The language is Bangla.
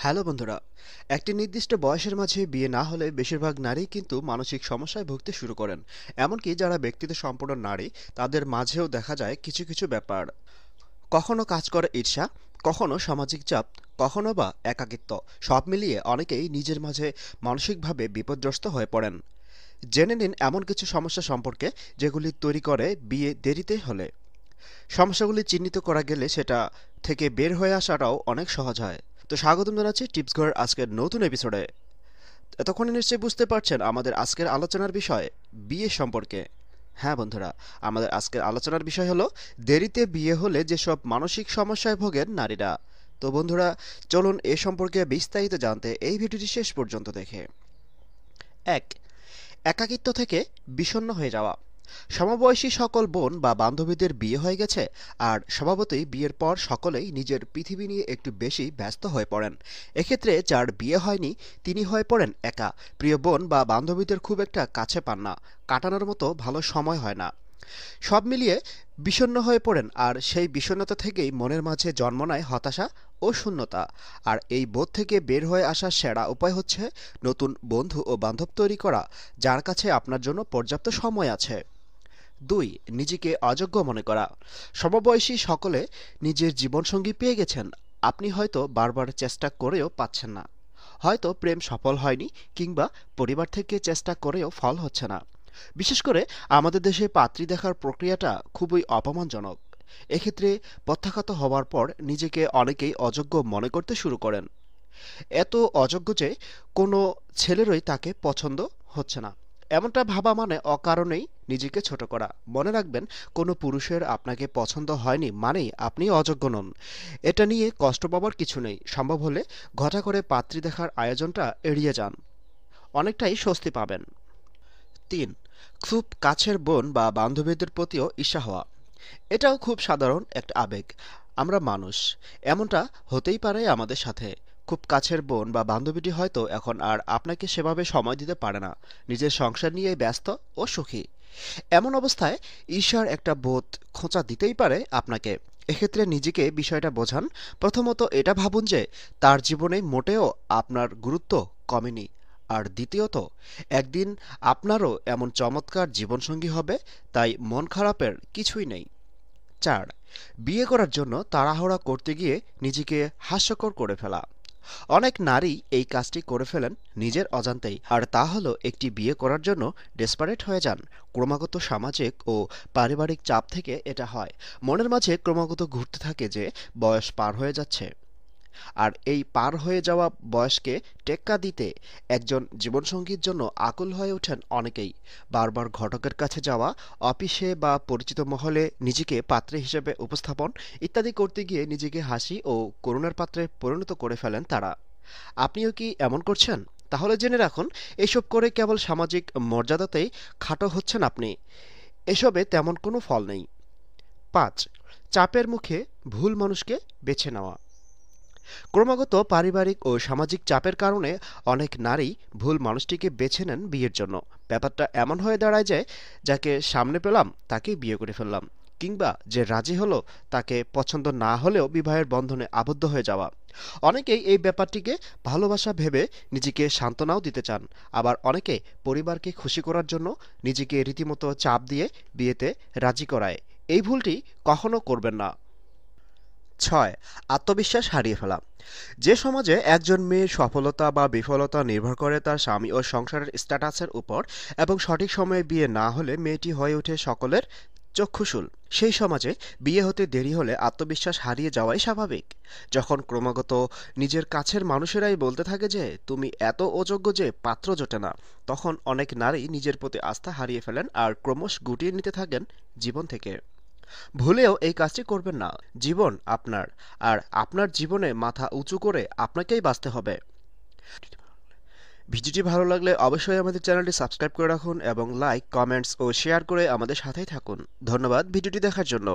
হ্যালো বন্ধুরা, একটি নির্দিষ্ট বয়সের মাঝে বিয়ে না হলে বেশিরভাগ নারী কিন্তু মানসিক সমস্যায় ভুগতে শুরু করেন। এমনকি যারা ব্যক্তিত্ব সম্পন্ন নারী, তাদের মাঝেও দেখা যায় কিছু কিছু ব্যাপার। কখনো কাজ করে ঈর্ষা, কখনো সামাজিক চাপ, কখনো বা একাকিত্ব, সব মিলিয়ে অনেকেই নিজের মাঝে মানসিকভাবে বিপর্যস্ত হয়ে পড়েন। জেনে নিন এমন কিছু সমস্যা সম্পর্কে যেগুলি তৈরি করে বিয়ে দেরিতে হলে। সমস্যাগুলি চিহ্নিত করা গেলে সেটা থেকে বের হয়ে আসাটাও অনেক সহজ হয়। তো স্বাগতম জানাচ্ছি টিপস ঘর আজকের নতুন এপিসোডে এতক্ষণে নিশ্চয়ই বুঝতে পারছেন আমাদের আজকের আলোচনার বিষয় বিয়ে সম্পর্কে। হ্যাঁ বন্ধুরা, আমাদের আজকের আলোচনার বিষয় হলো, দেরিতে বিয়ে হলে যেসব মানসিক সমস্যায় ভোগেন নারীরা। তো বন্ধুরা, চলুন এ সম্পর্কে বিস্তারিত জানতে এই ভিডিওটি শেষ পর্যন্ত দেখে। এক, একাকিত্ব থেকে বিষণ্ণ হয়ে যাওয়া। সমবয়সী সকল বোন বা বান্ধবীদের বিয়ে হয়ে গেছে আর স্বভাবতই বিয়ের পর সকলেই নিজের পৃথিবী নিয়ে একটু বেশি ব্যস্ত হয়ে পড়েন। এক্ষেত্রে যার বিয়ে হয়নি, তিনি হয়ে পড়েন একা। প্রিয় বোন বা বান্ধবীদের খুব একটা কাছে পান না, কাটানোর মতো ভালো সময় হয় না। সব মিলিয়ে বিষণ্ণ হয়ে পড়েন আর সেই বিষণ্ণতা থেকেই মনের মাঝে জন্ম নেয় হতাশা ও শূন্যতা। আর এই বোধ থেকে বের হয়ে আসার সেরা উপায় হচ্ছে নতুন বন্ধু ও বান্ধব তৈরি করা, যার কাছে আপনার জন্য পর্যাপ্ত সময় আছে। দুই, নিজেকে অযোগ্য মনে করা। সমবয়সী সকলে নিজের জীবনসঙ্গী পেয়ে গেছেন। আপনি হয়তো বারবার চেষ্টা করেও পাচ্ছেন না। হয়তো প্রেম সফল হয়নি কিংবা পরিবার থেকে চেষ্টা করেও ফল হচ্ছে না। বিশেষ করে আমাদের দেশে পাত্রী দেখার প্রক্রিয়াটা খুবই অপমানজনক। এক্ষেত্রে প্রত্যাখ্যাত হওয়ার পর নিজেকে অনেকেই অযোগ্য মনে করতে শুরু করেন। এত অযোগ্য যে কোনো ছেলেরই তাকে পছন্দ হচ্ছে না। এমনটা ভাবা মানে অকারণেই নিজেকে ছোট করা। মনে রাখবেন, কোনো পুরুষের আপনাকে পছন্দ হয়নি মানেই আপনি অযোগ্য নন। এটা নিয়ে কষ্ট পাবার কিছু নেই। সম্ভব হলে ঘটা করে পাত্রী দেখার আয়োজনটা এড়িয়ে যান। অনেকটাই স্বস্তি পাবেন। তিন, খুব কাছের বোন বা বান্ধবীদের প্রতিও ঈর্ষা হওয়া। এটাও খুব সাধারণ একটা আবেগ। আমরা মানুষ। এমনটা হতেই পারে আমাদের সাথে। খুব কাছের বোন বা বান্ধবীটি হয়তো এখন আর আপনাকে সেভাবে সময় দিতে পারে না। নিজের সংসার নিয়ে ব্যস্ত ও সুখী। এমন অবস্থায় ঈর্ষার একটা বোধ খোঁচা দিতেই পারে আপনাকে। এক্ষেত্রে নিজেকে বিষয়টা বোঝান। প্রথমত এটা ভাবুন যে তার জীবনে মোটেও আপনার গুরুত্ব কমেনি। আর দ্বিতীয়ত, একদিন আপনারও এমন চমৎকার জীবনসঙ্গী হবে, তাই মন খারাপের কিছুই নেই। চার, বিয়ে করার জন্য তাড়াহুড়া করতে গিয়ে নিজেকে হাস্যকর করে ফেলা। অনেক নারী এই কাজটি করে ফেলেন নিজের অজান্তেই। আর তা হল একটি বিয়ে করার জন্য ডেসপারেট হয়ে যান। ক্রমাগত সামাজিক ও পারিবারিক চাপ থেকে এটা হয়। মনের মাঝে ক্রমাগত ঘুরতে থাকে যে বয়স পার হয়ে যাচ্ছে। আর এই পার হয়ে যাওয়া বয়সকে টেক্কা দিতে একজন জীবনসঙ্গীর জন্য আকুল হয়ে ওঠেন অনেকেই। বারবার ঘটকের কাছে যাওয়া, অফিসে বা পরিচিত মহলে নিজেকে পাত্রে হিসেবে উপস্থাপন ইত্যাদি করতে গিয়ে নিজেকে হাসি ও করুণার পাত্রে পরিণত করে ফেলেন তারা। আপনিও কি এমন করছেন? তাহলে জেনে রাখুন, এসব করে কেবল সামাজিক মর্যাদাতেই খাটো হচ্ছেন আপনি। এসবে তেমন কোনো ফল নেই। পাঁচ, চাপের মুখে ভুল মানুষকে বেছে নেওয়া। ক্রমাগত পারিবারিক ও সামাজিক চাপের কারণে অনেক নারী ভুল মানুষটিকে বেছে নেন বিয়ের জন্য। ব্যাপারটা এমন হয়ে দাঁড়ায় যে, যাকে সামনে পেলাম তাকেই বিয়ে করে ফেললাম, কিংবা যে রাজি হলো তাকে পছন্দ না হলেও বিবাহের বন্ধনে আবদ্ধ হয়ে যাওয়া। অনেকেই এই ব্যাপারটিকে ভালোবাসা ভেবে নিজেকে সান্ত্বনাও দিতে চান, আবার অনেকে পরিবারকে খুশি করার জন্য নিজেকে রীতিমতো চাপ দিয়ে বিয়েতে রাজি করায়। এই ভুলটি কখনো করবেন না। ছয়, আত্মবিশ্বাস হারিয়ে ফেলা। যে সমাজে একজন মেয়ের সফলতা বা বিফলতা নির্ভর করে তার স্বামী ও সংসারের স্ট্যাটাসের উপর এবং সঠিক সময়ে বিয়ে না হলে মেয়েটি হয়ে ওঠে সকলের চক্ষুশুল। সেই সমাজে বিয়ে হতে দেরি হলে আত্মবিশ্বাস হারিয়ে যাওয়াই স্বাভাবিক। যখন ক্রমাগত নিজের কাছের মানুষেরাই বলতে থাকে যে, তুমি এত অযোগ্য যে পাত্র জোটে না, তখন অনেক নারী নিজের প্রতি আস্থা হারিয়ে ফেলেন আর ক্রমশ গুটিয়ে নিতে থাকেন জীবন থেকে। ভুলেও এই কাজটি করবেন না। জীবন আপনার, আর আপনার জীবনে মাথা উঁচু করে আপনাকেই বাঁচতে হবে। ভিডিওটি ভালো লাগলে অবশ্যই আমাদের চ্যানেলটি সাবস্ক্রাইব করে রাখুন এবং লাইক, কমেন্টস ও শেয়ার করে আমাদের সাথেই থাকুন। ধন্যবাদ ভিডিওটি দেখার জন্য।